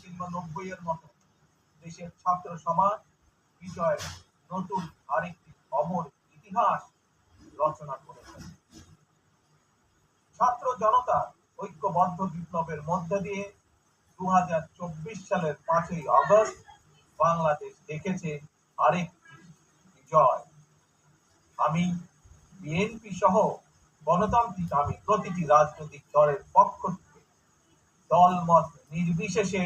কিংবা নব্বই এর মতো। দেশের ছাত্র সমাজ বিজয়ের নতুন আরেকটি অমর ইতিহাস রচনা করেছে। ছাত্র জনতা ঐক্যবদ্ধ বিপ্লবের মধ্য দিয়ে দু হাজার চব্বিশ সালের পাঁচই আগস্ট বাংলাদেশ দেখেছে আরেকটি বিজয়। আমি, বিএনপি সহ গণতান্ত্রিক আমি প্রতিটি রাজনৈতিক দলের পক্ষ থেকে দলমত নির্বিশেষে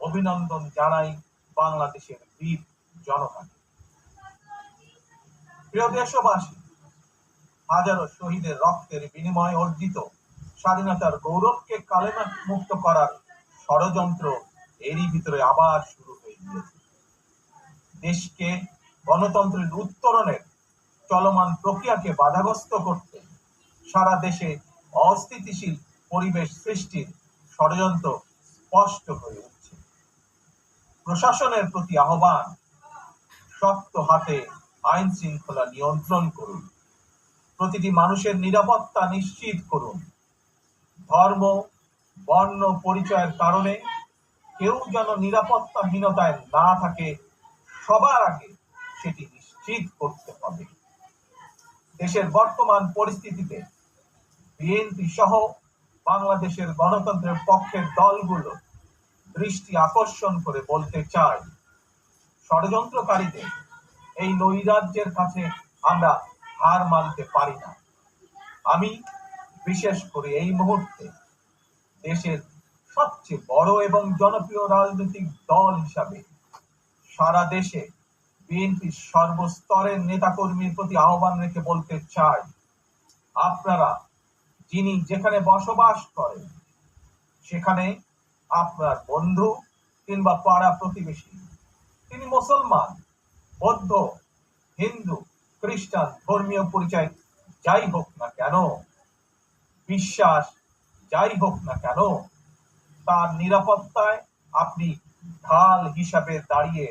অভিনন্দন জানাই বাংলাদেশের বীর জনতাকে। প্রিয় দেশবাসী, হাজারো শহীদের রক্তের বিনিময়ে অর্জিত স্বাধীনতার গৌরবকে কালেমা মুক্ত করার ষড়যন্ত্র এরই ভিতরে আবার শুরু হয়ে গিয়েছে। দেশকে গণতন্ত্রের উত্তরণের চলমান প্রক্রিয়াকে বাধাগ্রস্ত করতে সারা দেশে অস্থিতিশীল পরিবেশ সৃষ্টির ষড়যন্ত্র স্পষ্ট হয়ে উঠছে। প্রশাসনের প্রতি আহ্বান, শক্ত হাতে আইন শৃঙ্খলা নিয়ন্ত্রণ করুন। প্রতিটি মানুষের নিরাপত্তা নিশ্চিত করুন। ধর্ম, বর্ণ, পরিচয়ের কারণে কেউ যেন নিরাপত্তাহীনতায় না থাকে, সবার আগে সেটি নিশ্চিত করতে হবে। দেশের বর্তমান পরিস্থিতিতে বিএনপি সহ বাংলাদেশের গণতন্ত্রের পক্ষের দলগুলো দৃষ্টি আকর্ষণ করে বলতে চাই ষড়যন্ত্রকারীদের এই নৈরাজ্যের কাছে আমরা হার মানতে পারি না। আমি বিশেষ করে এই মুহূর্তে দেশের সবচেয়ে বড় এবং জনপ্রিয় রাজনৈতিক দল হিসাবে সারা দেশে বিএনপির সর্বস্তরের নেতাকর্মীর প্রতি আহ্বান রেখে বলতে চাই, আপনারা যিনি যেখানে বসবাস করেন, সেখানে আপনার বন্ধু কিংবা পাড়া প্রতিবেশী। তিনি মুসলমান, বৌদ্ধ, হিন্দু, খ্রিস্টান, ধর্মীয় পরিচয় যাই হোক না কেন, বিশ্বাস যাই হোক না কেন, তার নিরাপত্তায় আপনি ঢাল হিসাবে দাঁড়িয়ে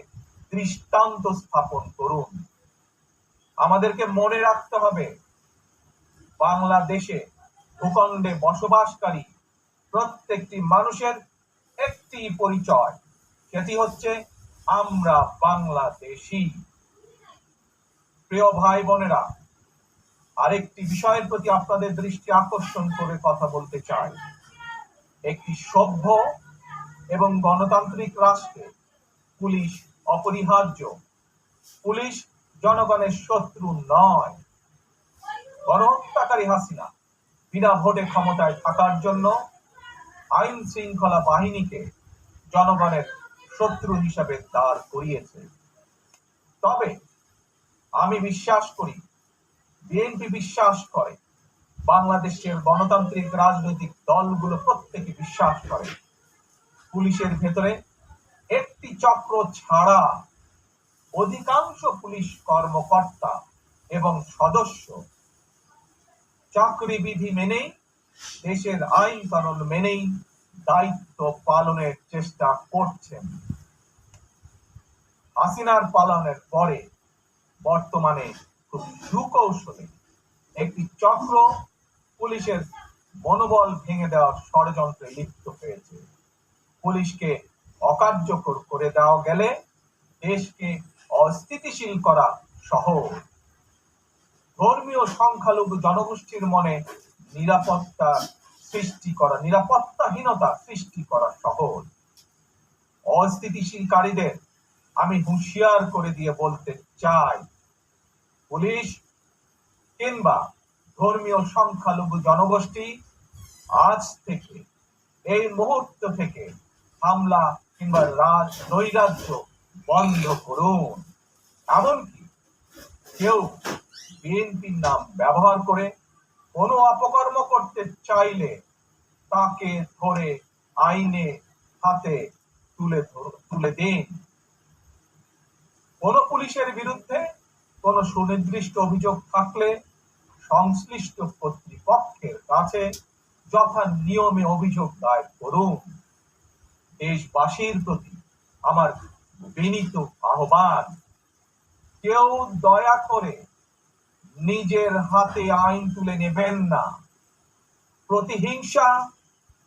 দৃষ্টান্ত স্থাপন করুন। আমাদেরকে মনে রাখতে হবে, বাংলাদেশে ভূখণ্ডে বসবাসকারী প্রত্যেকটি মানুষের একটি পরিচয়। সেটি হচ্ছে আমরা বাংলাদেশী। প্রিয় ভাই বোনেরা, আরেকটি বিষয়ের প্রতি আপনাদের দৃষ্টি আকর্ষণ করে কথা বলতে চাই। একটি সভ্য এবং গণতান্ত্রিক রাষ্ট্রে পুলিশ অপরিহার্য, পুলিশ জনগণের শত্রু নয়। গণহত্যাকারী হাসিনা বিনা ভোটে ক্ষমতায় থাকার জন্য আইন শৃঙ্খলা বাহিনীকে জনগণের শত্রু হিসাবে দাঁড় করিয়েছে। তবে আমি বিশ্বাস করি, বিএনপি বিশ্বাস করে, বাংলাদেশের গণতান্ত্রিক রাজনৈতিক দলগুলো প্রত্যেকে বিশ্বাস করে। পুলিশের ভেতরে একটি চক্র ছাড়া অধিকাংশ পুলিশ কর্মকর্তা এবং সদস্য চাকরি বিধি মেনেই, দেশের আইন কানুন মেনেই দায়িত্ব পালনের চেষ্টা করছেন। হাসিনার পালনের পরে বর্তমানে খুব সুকৌশলে একটি চক্র পুলিশের মনোবল ভেঙে দেওয়ার ষড়যন্ত্রে লিপ্ত হয়েছে। পুলিশকে অকার্যকর করে দেওয়া গেলে দেশকে অস্থিতিশীল করা সহজ। ধর্মীয় সংখ্যালঘু জনগোষ্ঠীর মনে নিরাপত্তা সৃষ্টি করা, নিরাপত্তাহীনতা সৃষ্টি করা সহজ। অস্থিতিশীলকারীদের আমি হুঁশিয়ার করে দিয়ে বলতে চাই, পুলিশ কিংবা ধর্মীয় সংখ্যালঘু জনগোষ্ঠী আজ থেকে, এই মুহূর্ত থেকে হামলা কিংবা রাজ নৈরাজ্য বন্ধ করুন। এমনকি কেউ বিএনপির নাম ব্যবহার করে কোনো অপকর্ম করতে চাইলে তাকে ধরে আইনে হাতে তুলে তুলে দিন। কোন পুলিশের বিরুদ্ধে কোন সুনির্দিষ্ট অভিযোগ থাকলে সংশ্লিষ্ট কর্তৃপক্ষের কাছে যথা নিয়মে অভিযোগ দায়ের করুন। দেশবাসীর প্রতি আমার বিনীত আহ্বান। কেউ দয়া করে নিজের হাতে আইন তুলে নেবেন না। প্রতিহিংসা,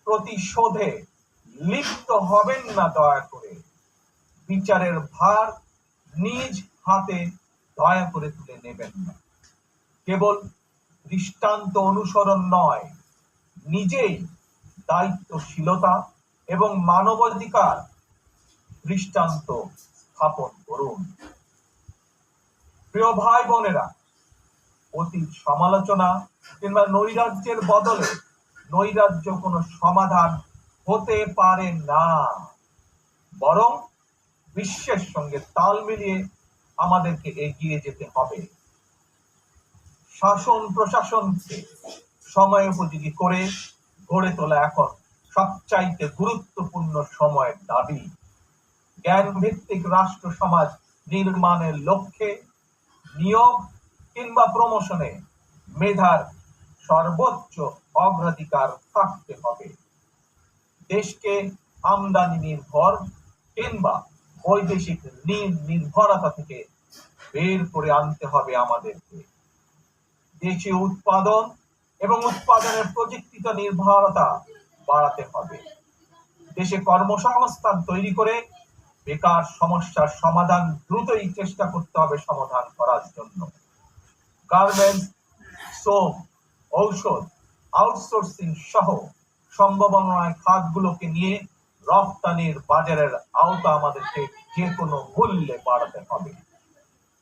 প্রতিশোধে লিপ্ত হবেন না দয়া করে। বিচারের ভার নিজ হাতে দয়া করে তুলে নেবেন না। কেবল দৃষ্টান্ত অনুসরণ নয়, নিজেই দায়িত্বশীলতা এবং মানবাধিকার দৃষ্টান্ত স্থাপন করুন। প্রিয় ভাই বোনেরা অতীত সমালোচনা কিংবা নৈরাজ্যের বদলে নৈরাজ্য কোনো সমাধান হতে পারে না। বরং বিশ্বের সঙ্গে তাল মিলিয়ে আমাদেরকে এগিয়ে যেতে হবে। শাসন প্রশাসনকে সময় উপযোগী করে গড়ে তোলা এখন সবচাইতে গুরুত্বপূর্ণ সময়ের দাবি। জ্ঞান ভিত্তিক রাষ্ট্র সমাজ নির্মাণের লক্ষ্যে নিয়োগ কিংবা প্রমোশনে মেধার সর্বোচ্চ অগ্রাধিকার থাকতে হবে। দেশকে আমদানি নির্ভর কিংবা বৈদেশিক ঋণ নির্ভরতা থেকে বের করে আনতে হবে আমাদেরকে। দেশীয় উৎপাদন এবং উৎপাদনের প্রযুক্তিত নির্ভরতা বাড়াতে হবে। দেশে কর্মসংস্থান তৈরি করে বেকার সমস্যার সমাধান দ্রুতই চেষ্টা করতে হবে সমাধান করার জন্য। গার্মেন্টস, শ্রম, ঔষধ, আউটসোর্সিং সহ সম্ভাবনায় খাতগুলোকে নিয়ে রপ্তানির বাজারের আওতা আমাদেরকে যে কোনো মূল্যে বাড়াতে হবে।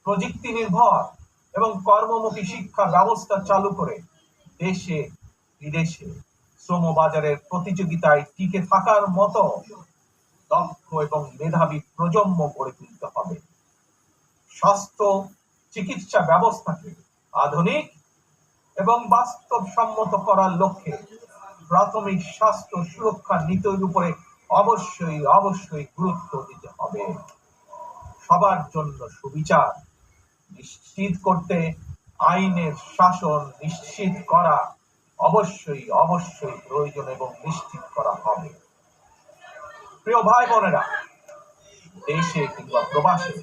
প্রযুক্তি নির্ভর এবং কর্মমুখী শিক্ষা ব্যবস্থা চালু করে দেশে বিদেশে শ্রম বাজারের প্রতিযোগিতায় টিকে থাকার মতো দক্ষ এবং মেধাবী প্রজন্ম গড়ে তুলতে হবে। স্বাস্থ্য, চিকিৎসা ব্যবস্থাকে আধুনিক এবং বাস্তবসম্মত করার লক্ষ্যে প্রাথমিক স্বাস্থ্য সুরক্ষা নীতির উপরে অবশ্যই অবশ্যই গুরুত্ব দিতে হবে। সবার জন্য সুবিচার নিশ্চিত করতে আইনের শাসন নিশ্চিত করা অবশ্যই অবশ্যই প্রয়োজন এবং নিশ্চিত করা হবে। প্রিয় ভাই বোনেরা, দেশে কিংবা প্রবাসে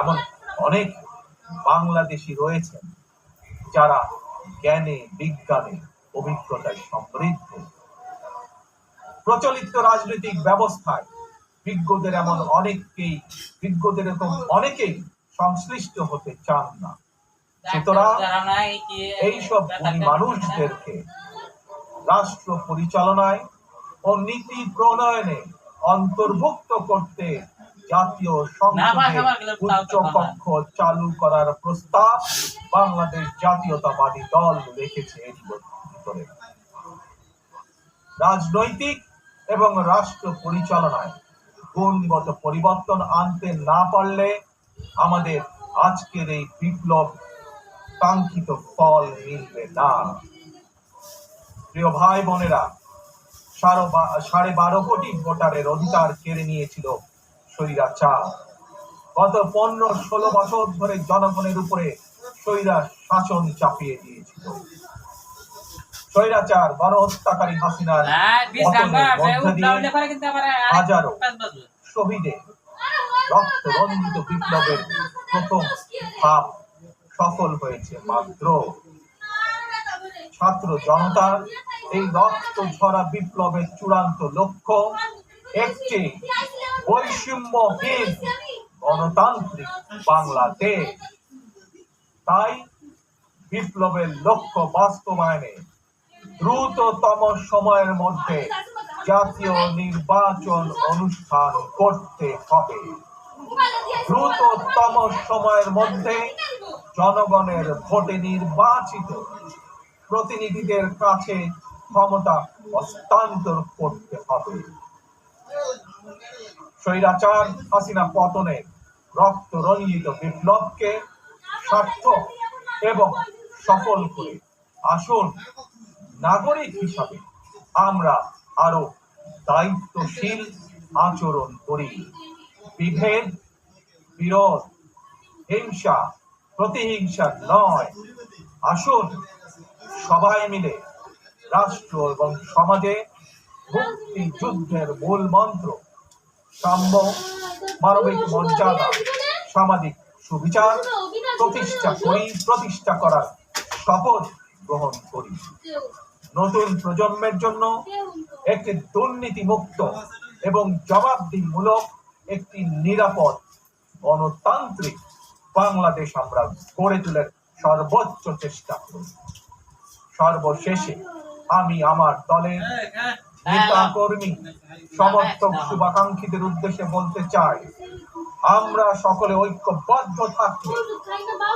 এমন অনেক বাংলাদেশি রয়েছেন যারা জ্ঞানে, বিজ্ঞানে, অভিজ্ঞতায় সমৃদ্ধ। প্রচলিত রাজনৈতিক ব্যবস্থায় বিজ্ঞদের এমন অনেককেই, বিজ্ঞদের এরকম অনেকেই সংশ্লিষ্ট হতে চান না। সুতরাং এইসব মানুষদেরকে রাষ্ট্র পরিচালনায় ও নীতি প্রণয়নে অন্তর্ভুক্ত করতে জাতীয় সংসদে উচ্চ কক্ষ চালু করার প্রস্তাব বাংলাদেশ জাতীয়তাবাদী দল রেখেছে ভিতরে। রাজনৈতিক এবং রাষ্ট্র পরিচালনায় গুণগত পরিবর্তন আনতে না পারলে আমাদের আজকের এই বিপ্লব কাঙ্ক্ষিত ফল মিলবে না। প্রিয় ভাই বোনেরা সাড়ে বারো কোটি ভোটারের অধিকার কেড়ে নিয়েছিল স্বৈরাচার গত পনেরো ষোলো বছর ধরে জনগণের উপরে স্বৈরা শাসন চাপিয়ে দিয়েছিল। স্বৈরাচার গণহত্যাকারী হাসিনার মধ্য দিয়ে হাজারো শহীদের রক্ত রঞ্জিত বিপ্লবের প্রথম ধাপ সফল হয়েছে মাত্র। ছাত্র জনতার এই রক্ত ঝরা বিপ্লবের চূড়ান্ত লক্ষ্য একটি বৈষম্যহীন গণতান্ত্রিক বাংলাদেশ তাই বিপ্লবের লক্ষ্য বাস্তবায়নে দ্রুততম সময়ের মধ্যে জাতীয় নির্বাচন অনুষ্ঠান করতে হবে। দ্রুততম সময়ের মধ্যে জনগণের ভোটে নির্বাচিত প্রতিনিধিদের কাছে ক্ষমতা হস্তান্তর করতে হবে। স্বৈরাচার হাসিনা পতনের রক্ত রঞ্জিত বিপ্লবকে সার্থক এবং সফল করে। আসুন নাগরিক হিসাবে আমরা আরও দায়িত্বশীল আচরণ করি। বিভেদ, বিরোধ, হিংসা, প্রতিহিংসা নয়। আসুন সবাই মিলে রাষ্ট্র এবং সমাজে মুক্তি যুদ্ধের মূল মন্ত্র সাম্য মানবিক মর্যাদা, সামাজিক সুবিচার, প্রতিষ্ঠা করি প্রতিষ্ঠা করার শপথ গ্রহণ করি। নতুন প্রজন্মের জন্য একটি দুর্নীতি মুক্ত এবং জবাবদিহিমূলক একটি নিরাপদ গণতান্ত্রিক বাংলাদেশ আমরা গড়ে তোলার সর্বোচ্চ চেষ্টা করব সর্বশেষে আমি আমার দলের নেতা কর্মী সমর্থক শুভাকাঙ্ক্ষীদের উদ্দেশ্যে বলতে চাই আমরা সকলে ঐক্যবদ্ধ থাকলে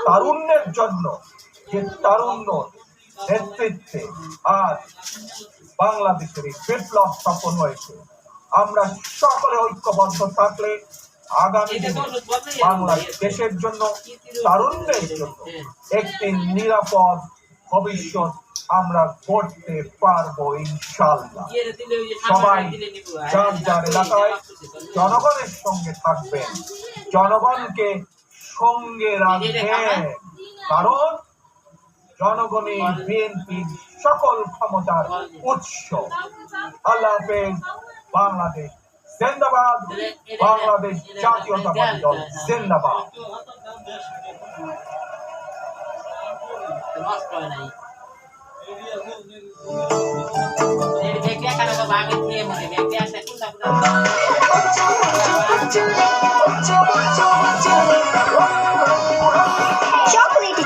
তারুণ্যের জন্য যে তারুণ্য নেতৃত্বে আজ বাংলাদেশের বিপ্লব সফল হয়েছে আমরা সকলে ঐক্যবদ্ধ থাকলে আগামী দিনে বাংলাদেশের জন্য তারুণ্যের জন্য একটি নিরাপদ ভবিষ্যৎ আমরা করতে পারব ইনশাল্লাহ সবাই যার যার এলাকায় জনগণের সঙ্গে থাকবেন জনগণকে সঙ্গে রাখবেন কারণ জনগণই বিএনপির সকল ক্ষমতার উৎস। আল্লাহ হাফেজ বাংলাদেশ জিন্দাবাদ। বাংলাদেশ জাতীয়তাবাদী দল জিন্দাবাদ। chocolate chocolate